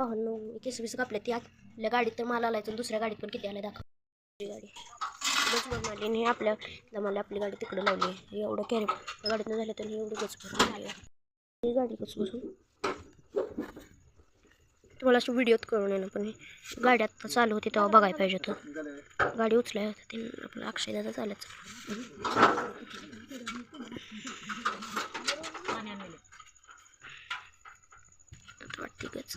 पाहून केस बिस कापले ती आपल्या गाडीत तर माल आलायचं दुसऱ्या गाडीत पण किती आलाय दाखव. ती गाडी. गच भरून आली आणि आपल्या मला आपली गाडी तिकडे लावली. आहे. एवढं कॅरी गाडीतनं झालं तर एवढी गच भरून आली. ही गाडी गच भरून तुम्हाला असं व्हिडिओत करून येणं पण गाडी आत्ता चालू होती तेव्हा बघायला पाहिजे होतं. गाडी उचलाय होती ती आपलं अक्षयदाचा चालायचं वाटते गच.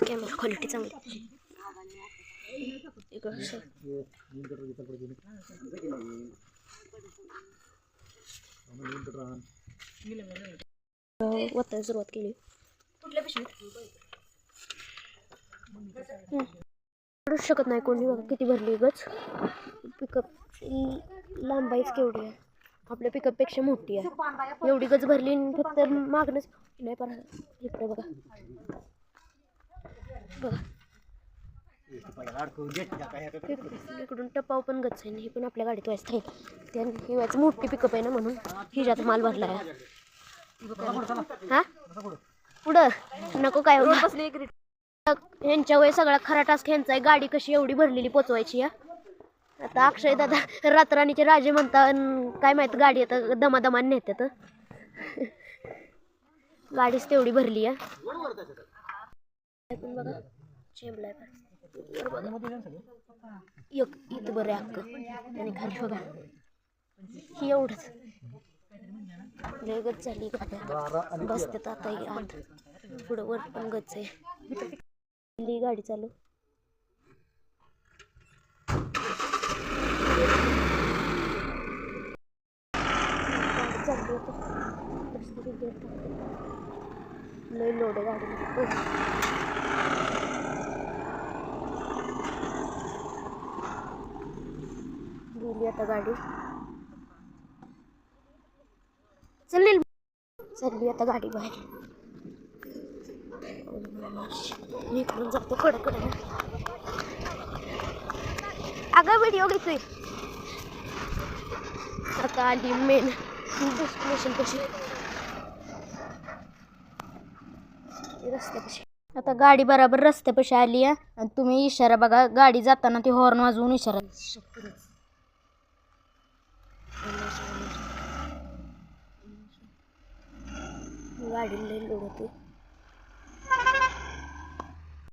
कॅमेरा क्वालिटी चांगली. आहे सुरुवात केली. कुठल्या पिशवीत शकत नाही कोणी बघा किती भरली गच. पिकअप लांबाईच केवढी आहे. आपल्या पिकअपपेक्षा मोठी आहे. एवढी गच भरली फक्त मागणंच. नाही पण इकडे बघा. बघा. इकडून- टपाव पण गच आहे ही पण आपल्या गाडीत व्हायचं आहे. त्यान ही व्हायचं मोठी पिकअप आहे ना म्हणून. हिच्यात माल भरला आहे. हा? पुढं. नको काय यांच्या वय सगळा खरा टास्क यांचा आहे. गाडी कशी एवढी भरलेली पोचवायची या आता अक्षय दादा रातराणीचे राजे म्हणता काय माहीत गाडी आता दमादमान नेत्यात गाडीच तेवढी भरली आहे पण. बघा. एक इथं बरं अक्क आणि खाली बघा. ही एवढंच. गच झाली बसतात आता ही आत पुढं वर पण गच आहे. गाडी चालू. चालली लय लोड गाडी गेली आता गाडी. चालेल. चालली आता गाडी बाहेर. मी इकडून जातो कडकडे. अगं व्हिडिओ घेतोय. आता आली मेन डेस्टिनेशन कशी? रस्त्यापाशी आता गाडी बराबर रस्त्यापाशी आली आहे. आणि तुम्ही इशारा बघा गाडी जाताना ती हॉर्न वाजवून इशारा. गाडी लई लोड होती.